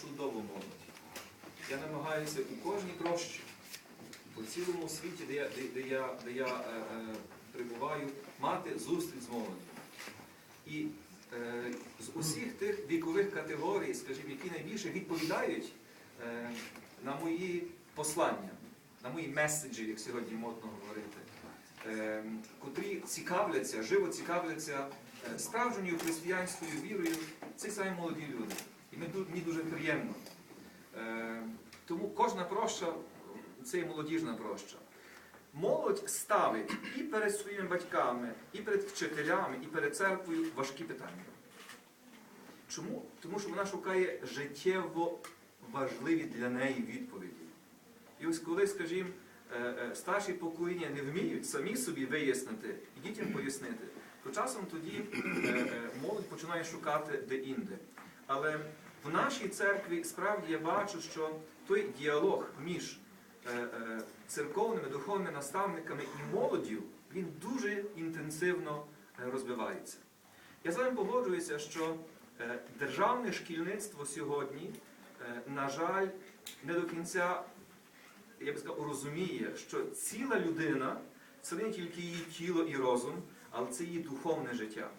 чудову молодь. Я намагаюся у кожній прощі, по цілому світі, де я, де, де я, де я е, е, прибуваю, мати зустріч з молоддю. І е, з усіх тих вікових категорій, скажімо, які найбільше відповідають е, на мої послання, на мої меседжі, як сьогодні модно говорити, е, котрі цікавляться, живо цікавляться е, справжньою християнською вірою, це самі молоді люди. І мені дуже приємно. Е, Тому кожна проща це є молодіжна проща. Молодь ставить і перед своїми батьками, і перед вчителями, і перед церквою важкі питання. Чому? Тому що вона шукає життєво важливі для неї відповіді. І ось коли, скажімо, е, е, старші покоління не вміють самі собі вияснити і дітям пояснити, то часом тоді молодь починає шукати де-інде. Але в нашій церкві справді я бачу, що той діалог між е, е, церковними духовними наставниками і молоддю, він дуже інтенсивно е, розвивається. Я з вами погоджуюся, що державне шкільництво сьогодні, на жаль, не до кінця, я би сказав, розуміє, що ціла людина це не тільки її тіло і розум, але це її духовне життя.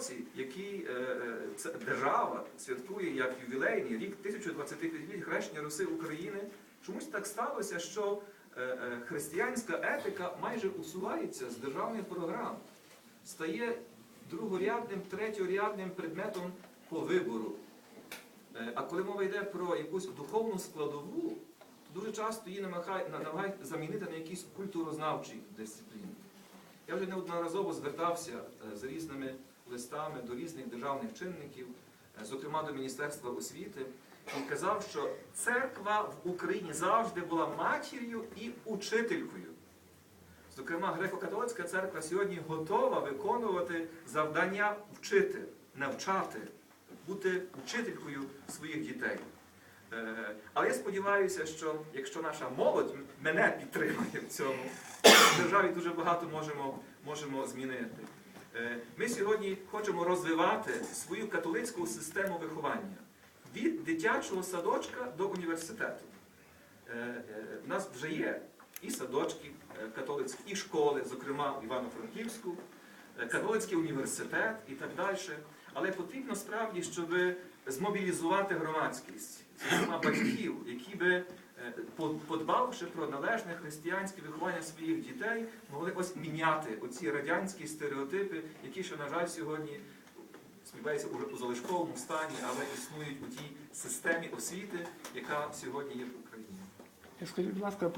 Році, який е, е, це держава святкує як ювілейний рік 1025 хрещення Руси України, чомусь так сталося, що е, християнська етика майже усувається з державних програм, стає другорядним, третьорядним предметом по вибору. А коли мова йде про якусь духовну складову, то дуже часто її намагають, замінити на якісь культурознавчі дисципліни. Я вже неодноразово звертався з різними листами до різних державних чинників, е, зокрема до Міністерства освіти, і казав, що церква в Україні завжди була матір'ю і учителькою. Зокрема, греко-католицька церква сьогодні готова виконувати завдання вчити, навчати, бути вчителькою своїх дітей. Е, Але я сподіваюся, що якщо наша молодь мене підтримує в цьому, в державі дуже багато можемо, можемо змінити. Е, Ми сьогодні хочемо розвивати свою католицьку систему виховання від дитячого садочка до університету. Е, е, нас вже є і садочки католицькі, і школи, зокрема в Івано-Франківську, католицький університет і так далі. Але потрібно справді, щоб змобілізувати громадськість, зокрема батьків, які би, подбавши про належне християнське виховання своїх дітей, могли ось міняти оці радянські стереотипи, які ще, на жаль, сьогодні сподіваюся, у залишковому стані, але існують у тій системі освіти, яка сьогодні є в Україні. Скажіть, будь ласка,